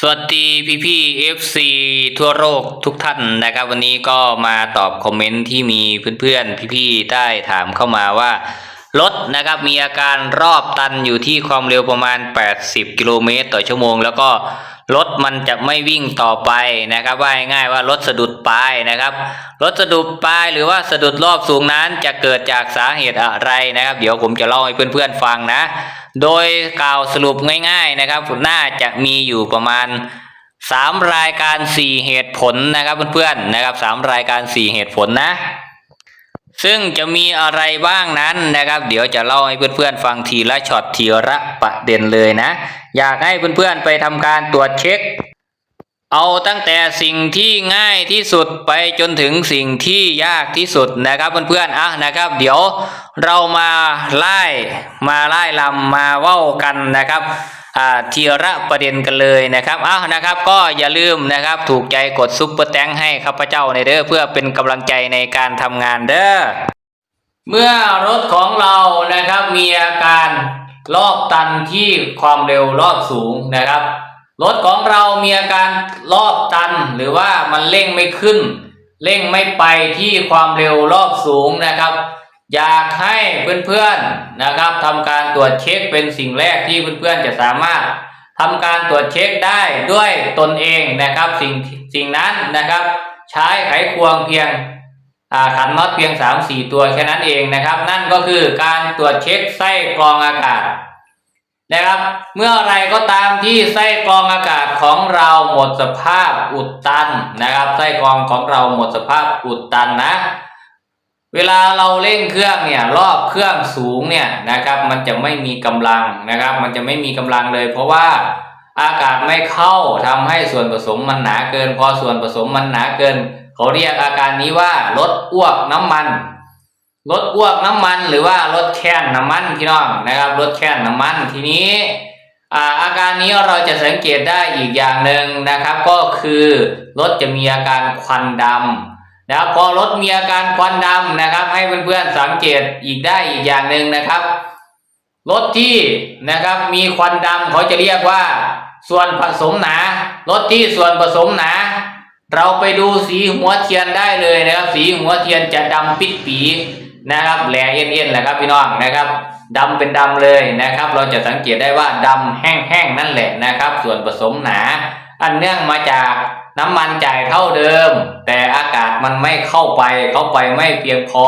สวัสดีพี่พี่เอฟซีทั่วโลกทุกท่านนะครับ วันนี้ก็มาตอบคอมเมนต์ที่มีเพื่อนๆ พี่ๆได้ถามเข้ามาว่ารถนะครับมีอาการรอบตันอยู่ที่ความเร็วประมาณ 80 กิโลเมตรต่อชั่วโมง แล้วก็ รถมันจะไม่วิ่งต่อไปนะครับว่าง่ายว่ารถสะดุดปลายนะครับ รถสะดุดปลายหรือว่าสะดุดรอบสูงนั้นจะเกิดจากสาเหตุอะไรนะครับ เดี๋ยวผมจะเล่าให้เพื่อนๆฟังนะ โดยกล่าวสรุปง่ายๆนะครับน่าจะมีอยู่ประมาณ3รายการ 4 เหตุผลนะครับเพื่อนๆนะครับ3รายการ 4 เหตุผลนะ ซึ่งจะมีอะไรบ้างนั้นนะครับ เดี๋ยวจะเล่าให้เพื่อนๆฟังทีละช็อตทีละประเด็นเลยนะ อยากให้เพื่อนๆไปทำการตรวจเช็ค เอาตั้งแต่สิ่งที่ง่ายที่สุดไปจนถึงสิ่งที่ยากที่สุดนะครับเพื่อนๆอะนะครับ เดี๋ยวเรามาไล่มาไล่ลำมาเว้ากันนะครับ ทีละประเด็นกันเลยนะครับอ้าวนะครับก็อย่าลืมนะครับถูกใจกดซุปเปอร์แตงให้ข้าพเจ้าในเด้อเพื่อเป็นกำลังใจในการทำงานเด้อเมื่อรถของเรานะครับมีอาการรอบตันที่ความเร็วรอบสูงนะครับ รถของเรามีอาการรอบตันหรือว่ามันเร่งไม่ขึ้น เร่งไม่ไปที่ความเร็วรอบสูงนะครับ อยากให้เพื่อนๆนะครับทำการตรวจเช็คเป็นสิ่งแรกที่เพื่อนๆจะสามารถทำการตรวจเช็คได้ด้วยตนเองนะครับสิ่งสิ่งนั้นนะครับ ใช้ไขควงเพียงอ่าขันน็อตเพียง 3-4 ตัวแค่นั้นเองนะครับ นั่นก็คือการตรวจเช็คไส้กรองอากาศนะครับ เมื่อไรก็ตามที่ไส้กรองอากาศของเราหมดสภาพอุดตันนะครับ ไส้กรองของเราหมดสภาพอุดตันนะ เวลาเราเร่งเครื่องเนี่ยรอบเครื่องสูงเนี่ยนะครับมันจะไม่มีกำลังนะครับ มันจะไม่มีกำลังเลย เพราะว่าอากาศไม่เข้าทำให้ส่วนผสมมันหนาเกิน พอส่วนผสมมันหนาเกิน เขาเรียกอาการนี้ว่าลดอ้วกน้ำมันรถอ้วกน้ำมันหรือว่ารถแค้นน้ำมันพี่น้องนะครับรถแค้นน้ำมันทีนี้อาอาการนี้เราจะสังเกตได้อีกอย่างหนึ่งนะครับ ก็คือรถจะมีอาการควันดำ นะครับพอรถมีอาการควันดำนะครับ ให้เพื่อนๆสังเกตอีกได้อีกอย่างหนึ่งนะครับรถที่นะครับมีควันดำเขาจะเรียกว่า ส่วนผสมหนารถที่ส่วนผสมหนา เราไปดูสีหัวเทียนได้เลยนะครับ สีหัวเทียนจะดำปิดปีนะครับแหลเอ็นๆแหละครับพี่น้องนะครับดำเป็นดำเลยนะครับ เราจะสังเกตได้ว่าดำแห้งๆนั่นแหละนะครับ ส่วนผสมหนา อันเนื่องมาจาก น้ำมันจ่ายเท่าเดิม แต่อากาศมันไม่เข้าไปเข้าไปไม่เพียงพอ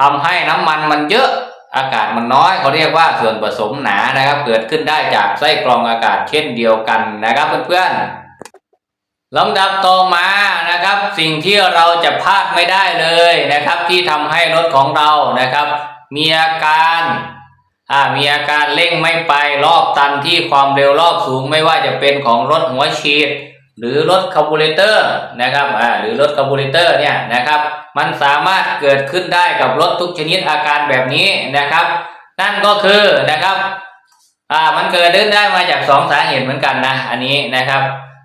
ทำให้น้ำมันมันเยอะอากาศมันน้อยเขาเรียกว่าส่วนผสมหนานะครับ เกิดขึ้นได้จากไส้กรองอากาศเช่นเดียวกันนะครับเพื่อนๆลำดับต่อมานะครับ สิ่งที่เราจะพลาดไม่ได้เลยนะครับ ที่ทำให้รถของเรานะครับ มีอาการอ่ามีอาการเร่งไม่ไปรอบตันที่ความเร็วรอบสูงไม่ว่าจะเป็นของรถหัวฉีด หรือรถคาร์บูเรเตอร์นะครับอ่าหรือรถคาร์บูเรเตอร์เนี่ยนะครับมันสามารถเกิดขึ้นได้กับรถทุกชนิดอาการแบบนี้นะครับ นั่นก็คือนะครับอ่ามันเกิดขึ้นได้มาจากสองสาเหตุเหมือนกันนะอันนี้นะครับ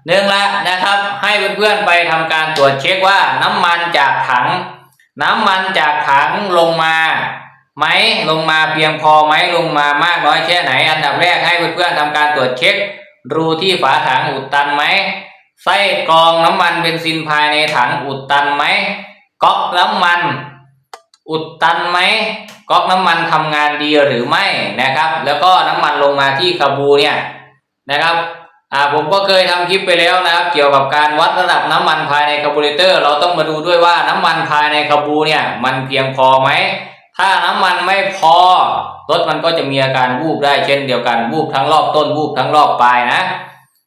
หนึ่งละนะครับให้เพื่อนๆไปทำการตรวจเช็คว่าน้ำมันจากถัง น้ำมันจากถังลงมาไหมลงมาเพียงพอไหมลงมามากน้อยแค่ไหน อันดับแรกให้เพื่อนๆทำการตรวจเช็ครูที่ฝาถังอุดตันไหม ไส้กรองน้ำมันเบนซินภายในถังอุดตันไหมก๊อกน้ำมัน อุดตันไหมก๊อกน้ำมันทำงานดีหรือไม่นะครับ แล้วก็น้ำมันลงมาที่คาบูเนี่ยนะครับอ่าผมก็เคยทำคลิปไปแล้วนะครับ เกี่ยวกับการวัดระดับน้ำมันภายในคาร์บูเรเตอร์ เราต้องมาดูด้วยว่าน้ำมันภายในคาบูเนี่ยมันเพียงพอไหม ถ้าน้ำมันไม่พอรถมันก็จะมีอาการวูบได้เช่นเดียวกันวูบทั้งรอบต้นวูบทั้งรอบปลายนะ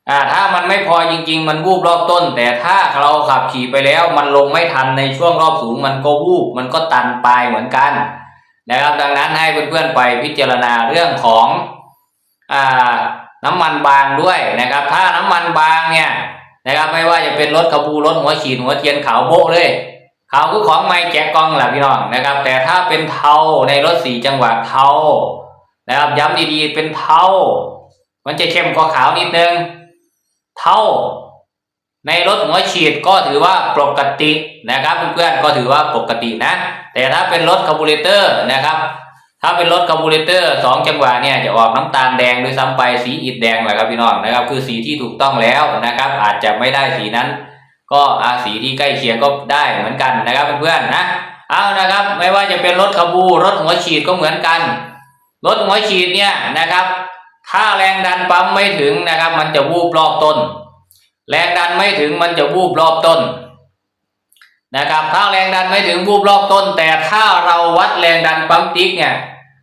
อ่าถ้ามันไม่พอจริง ๆ มันวูบรอบต้น แต่ถ้าเราขับขี่ไปแล้วมันลงไม่ทันในช่วงรอบสูง มันก็วูบมันก็ตันปลายเหมือนกันนะครับดังนั้นให้เพื่อนๆไปพิจารณาเรื่องของอ่าน้ำมันบางด้วยนะครับ ถ้าน้ำมันบางเนี่ยนะครับไม่ว่าจะเป็นรถขบูรถหัวฉีดหัวเทียนขาวโบ๊ะเลยขาวคือของไม่แกะกล้องแหละพี่น้องนะครับ แต่ถ้าเป็นเทาในรถสีจังหวะเทานะครับ ย้ำดีๆเป็นเทามันจะเข้มกว่าขาวนิดนึง เท่า ในรถหัวฉีดก็ถือว่าปกตินะครับเพื่อนๆก็ถือว่าปกตินะ แต่ถ้าเป็นรถคาร์บูเรเตอร์นะครับถ้าเป็นรถคาร์บูเรเตอร์สองจังหวะเนี่ยจะออกน้ำตาลแดงด้วยซ้ำไปสีอิฐแดงแหละครับพี่น้องนะครับ คือสีที่ถูกต้องแล้วนะครับ อาจจะไม่ได้สีนั้น ก็อาสีที่ใกล้เคียงก็ได้เหมือนกันนะครับเพื่อนๆนะเอานะครับ ไม่ว่าจะเป็นรถคาบูรถหัวฉีดก็เหมือนกันรถหัวฉีดเนี่ยนะครับ ถ้าแรงดันปั๊มไม่ถึงนะครับ มันจะวูบรอบต้น แรงดันไม่ถึงมันจะวูบรอบต้นนะครับ ถ้าแรงดันไม่ถึงวูบรอบต้น แต่ถ้าเราวัดแรงดันปั๊มติ๊กเนี่ย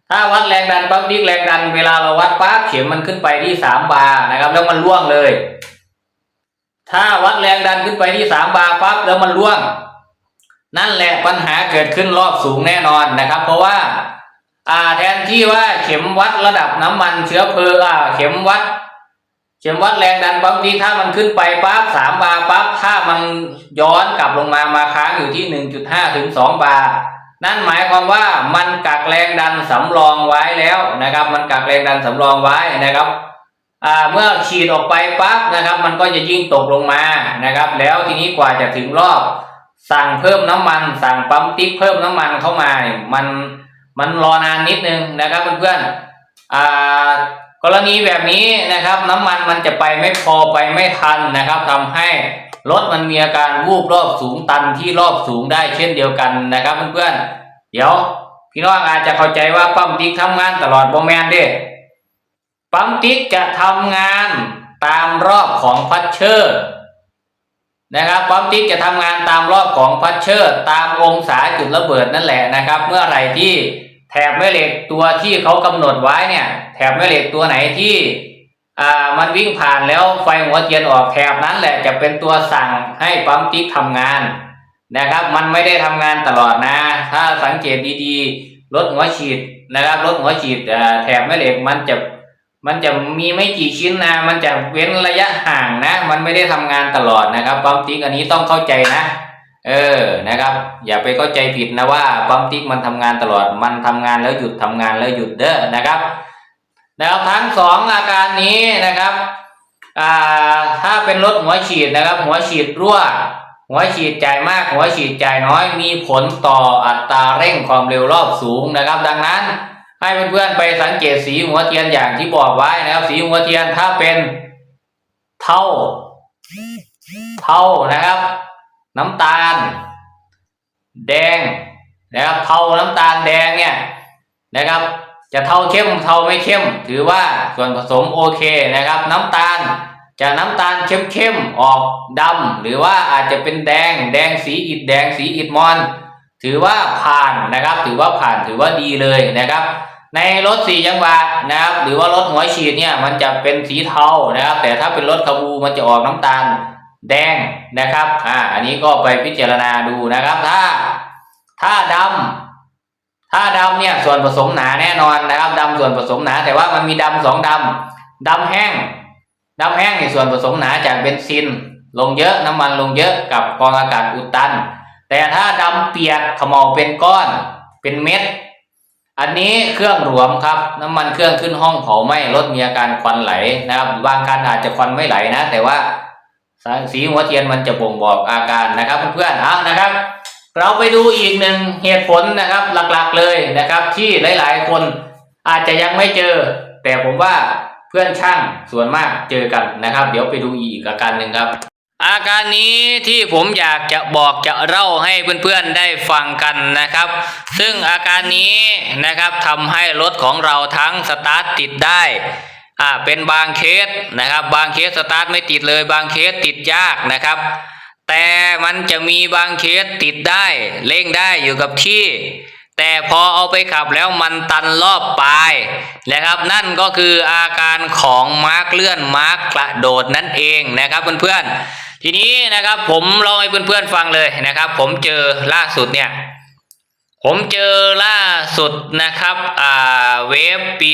ถ้าวัดแรงดันปั๊มติ๊กแรงดันเวลาเราวัดปั๊บเข็มมันขึ้นไปที่สามบาร์นะครับ แล้วมันล่วงเลย ถ้าวัดแรงดันขึ้นไปที่สามบาร์ปั๊บแล้วมันล่วง นั่นแหละปัญหาเกิดขึ้นรอบสูงแน่นอนนะครับ เพราะว่า อ่าแทนที่ว่าเข็มวัดระดับน้ำมันเชื้อเพลิงอ่าเข็มวัด เข็มวัดแรงดันปั๊มนี้ถ้ามันขึ้นไปปั๊บสามบาร์ปั๊บถ้ามันย้อนกลับลงมามาค้างอยู่ที่หนึ่งจุดห้าถึงสองบาร์นั่นหมายความว่ามันกักแรงดันสำรองไว้แล้วนะครับ มันกักแรงดันสำรองไว้นะครับอ่าเมื่อฉีดออกไปปั๊บนะครับ มันก็จะยิ่งตกลงมานะครับ แล้วทีนี้กว่าจะถึงรอบ สั่งเพิ่มน้ำมัน สั่งปั๊มติ๊กเพิ่มน้ำมันเข้ามา มัน มันรอนานนิดนึงนะครับเพื่อนๆอ่ากรณีแบบนี้นะครับ น้ำมันมันจะไปไม่พอไปไม่ทันนะครับทำให้รถมันมีอาการวูบรอบสูงตันที่รอบสูงได้เช่นเดียวกันนะครับเพื่อนๆเดี๋ยวพี่น้องอาจจะเข้าใจว่าปั๊มติ๊กทำงานตลอดโบแมนเด้ปั๊มติ๊กจะทำงานตามรอบของพัชเชอร์นะครับปั๊มติ๊กจะทำงานตามรอบของพัชเชอร์ ตามองศาจุดระเบิดนั่นแหละนะครับ เมื่อไหร่ที่ แถบแม่เหล็กตัวที่เขากำหนดไว้เนี่ย แถบแม่เหล็กตัวไหนที่อ่ามันวิ่งผ่านแล้วไฟหัวเทียนออกแถบนั้นแหละจะเป็นตัวสั่งให้ปั๊มติ๊กทำงานนะครับ มันไม่ได้ทำงานตลอดนะ ถ้าสังเกตดีๆรถหัวฉีดนะครับรถหัวฉีดแถบแม่เหล็กมันจะมันจะมีไม่กี่ชิ้นนะ มันจะเว้นระยะห่างนะ มันไม่ได้ทำงานตลอดนะครับปั๊มติ๊กอันนี้ต้องเข้าใจนะ เออนะครับ อย่าไปเข้าใจผิดนะว่าปั๊มติ๊กมันทำงานตลอดมันทำงานแล้วหยุดทำงานแล้วหยุดเด้อนะครับนะครับทั้งสองอาการนี้นะครับอ่าถ้าเป็นรถหัวฉีดนะครับ หัวฉีดรั่ว หัวฉีดจ่ายมาก หัวฉีดจ่ายน้อย มีผลต่ออัตราเร่งความเร็วรอบสูงนะครับ ดังนั้น ให้เพื่อนๆไปสังเกตสีหัวเทียนอย่างที่บอกไว้นะครับ สีหัวเทียนถ้าเป็นเท่า เท่านะครับ น้ำตาล แดงนะครับเท่าน้ำตาลแดงเนี่ยนะครับ จะเท่าเข้มเท่าไม่เข้ม ถือว่าส่วนผสมโอเคนะครับ น้ำตาลจะน้ำตาลเข้มๆออกดำหรือว่าอาจจะเป็นแดง แดงสีอิฐแดงสีอิฐมอน ถือว่าผ่านนะครับ ถือว่าผ่านถือว่าดีเลยนะครับในรถสีจังหวะนะครับหรือว่ารถหัวฉีดเนี่ยมันจะเป็นสีเทานะครับ แต่ถ้าเป็นรถคาบูมันจะออกน้ำตาล แดงนะครับ อ่า อันนี้ก็ไปพิจารณาดูนะครับ ถ้า ถ้าดำ ถ้าดำเนี่ยส่วนผสมหนาแน่นอนนะครับดำส่วนผสมหนา แต่ว่ามันมีดำสองดำดำแห้งดำแห้งในส่วนผสมหนาจากเบนซิน ลงเยอะน้ำมันลงเยอะกับกองอากาศอุดตัน แต่ถ้าดำเปียกขมอเป็นก้อนเป็นเม็ด อันนี้เครื่องหลวมครับ น้ำมันเครื่องขึ้นห้องเผาไหม้รถมีอาการควันไหลนะครับบางคันอาจจะควันไม่ไหลนะ แต่ว่า สีหัวเทียนมันจะบ่งบอกอาการนะครับเพื่อนๆเอานะครับ เราไปดูอีกหนึ่งเหตุผลนะครับหลักๆเลยนะครับ ที่หลายๆ คนอาจจะยังไม่เจอ แต่ผมว่าเพื่อนช่างส่วนมากเจอกันนะครับ เดี๋ยวไปดูอีกอาการหนึ่งครับ อาการนี้ที่ผมอยากจะบอกจะเล่าให้เพื่อนๆได้ฟังกันนะครับ ซึ่งอาการนี้นะครับทำให้รถของเราทั้งสตาร์ทติดได้ อ่าเป็นบางเคสนะครับ บางเคสสตาร์ทไม่ติดเลย บางเคสติดยากนะครับ แต่มันจะมีบางเคสติดได้เร่งได้อยู่กับที่ แต่พอเอาไปขับแล้วมันตันรอบปลายนะครับ นั่นก็คืออาการของมาร์กเลื่อนมาร์กกระโดดนั่นเองนะครับเพื่อนๆทีนี้นะครับผมเล่าให้เพื่อนๆฟังเลยนะครับ ผมเจอล่าสุดเนี่ยผมเจอล่าสุดนะครับอ่าเวฟปี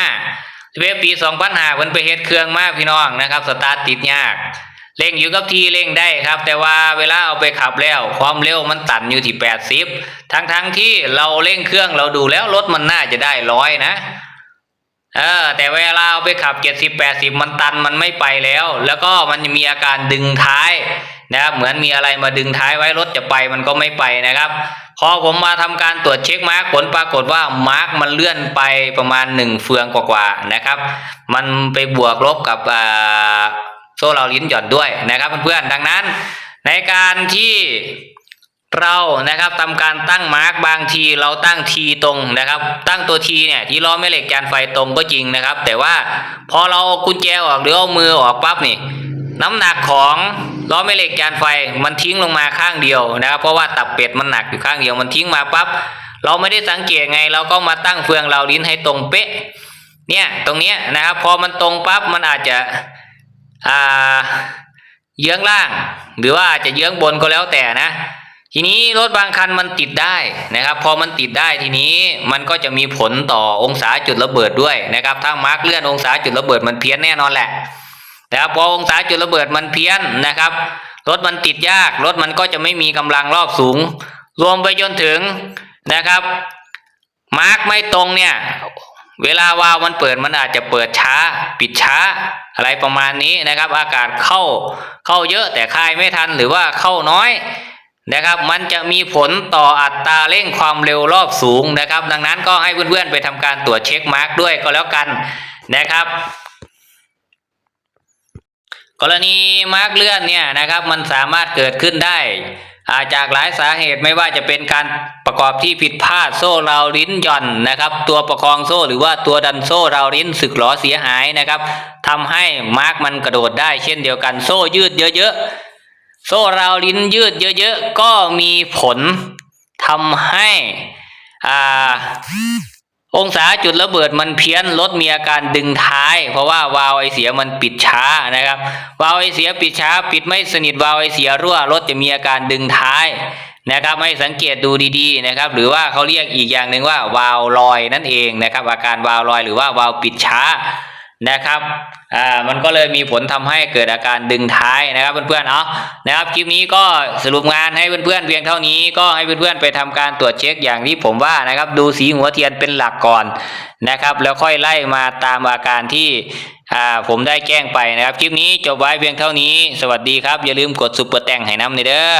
2005 เวปี2005มันไปเฮ็ดเครื่องมากพี่น้องนะครับ สตาร์ทติดยากเร่งอยู่กับที่เร่งได้ครับ แต่ว่าเวลาเอาไปขับแล้ว ความเร็วมันตันอยู่ที่80ทั้งทั้งๆที่เราเร่งเครื่องเราดูแล้วรถมันน่าจะได้ร้อยนะเออแต่เวลาเอาไปขับ70 80มันตันมันไม่ไปแล้ว แล้วก็มันจะมีอาการดึงท้าย นะครับเหมือนมีอะไรมาดึงท้ายไว้รถจะไปมันก็ไม่ไปนะครับ พอผมมาทำการตรวจเช็คมาร์กผลปรากฏว่ามาร์กมันเลื่อนไปประมาณหนึ่งเฟืองกว่าๆนะครับ มันไปบวกลบกับโซ่เราลิ้นหย่อนด้วยนะครับเพื่อนๆดังนั้น ในการที่เรานะครับทำการตั้งมาร์กบางทีเราตั้งทีตรงนะครับ ตั้งตัวทีเนี่ยที่ล้อแม่เหล็กจานไฟตรงก็จริงนะครับ แต่ว่าพอเรากุญแจออกหรือเอามือออกปั๊บนี่ น้ำหนักของล้อแม่เหล็กจานไฟมันทิ้งลงมาข้างเดียวนะครับ เพราะว่าตับเป็ดมันหนักอยู่ข้างเดียวมันทิ้งมาปั๊บเราไม่ได้สังเกตไง เราก็มาตั้งเฟืองเราลิ้นให้ตรงเป๊ะ เนี่ยตรงเนี้ยนะครับพอมันตรงปั๊บมันอาจจะอ่าเยื้องล่าง หรือว่าอาจจะเยื้องบนก็แล้วแต่นะ ทีนี้รถบางคันมันติดได้นะครับ พอมันติดได้ทีนี้มันก็จะมีผลต่อองศาจุดระเบิดด้วยนะครับถ้ามาร์กเลื่อนองศาจุดระเบิดมันเพี้ยนแน่นอนแหละ นะครับพอองศาจุดระเบิดมันเพี้ยนนะครับรถมันติดยากรถมันก็จะไม่มีกำลังรอบสูง รวมไปจนถึงนะครับ มาร์กไม่ตรงเนี่ย เวลาวาล์วมันเปิดมันอาจจะเปิดช้า ปิดช้า อะไรประมาณนี้นะครับ อากาศเข้าเข้าเยอะแต่คายไม่ทันหรือว่าเข้าน้อยนะครับ มันจะมีผลต่ออัตราเร่งความเร็วรอบสูงนะครับ ดังนั้นก็ให้เพื่อนๆไปทำการตรวจเช็คมาร์กด้วยก็แล้วกันนะครับ กรณีมาร์กเลื่อนเนี่ยนะครับมันสามารถเกิดขึ้นได้าจากหลายสาเหตุไม่ว่าจะเป็นการประกอบที่ผิดพลาดโซ่ราลิ้นหย่อนนะครับ ตัวประคองโซ่หรือว่าตัวดันโซ่ราลิ้นสึกหรอเสียหายนะครับทำให้มาร์กมันกระโดดได้เช่นเดียวกันโซ่ยืดเยอะๆ โซ่ราลิ้นยืดเยอะๆ ก็มีผลทำให้อ่า องศาจุดระเบิดมันเพี้ยนรถมีอาการดึงท้าย เพราะว่าวาล์วไอเสียมันปิดช้านะครับ วาล์วไอเสียปิดช้า ปิดไม่สนิทวาล์วไอเสียรั่วรถจะมีอาการดึงท้ายนะครับให้สังเกตดูดีๆนะครับ หรือว่าเขาเรียกอีกอย่างหนึ่งว่าวาล์วลอยนั่นเองนะครับ อาการวาล์วลอยหรือว่าวาล์วปิดช้า นะครับ อ่า มันก็เลยมีผลทำให้เกิดอาการดึงท้ายนะครับเพื่อนๆ เอานะครับ คลิปนี้ก็สรุปงานให้เพื่อนๆเพียงเท่านี้ ก็ให้เพื่อนๆไปทำการตรวจเช็คอย่างที่ผมว่านะครับ ดูสีหัวเทียนเป็นหลักก่อนนะครับ แล้วค่อยไล่มาตามอาการที่อ่าผมได้แจ้งไปนะครับ คลิปนี้จบไว้เพียงเท่านี้ สวัสดีครับ อย่าลืมกดซุปเปอร์แต่งให้น้ำในเด้อ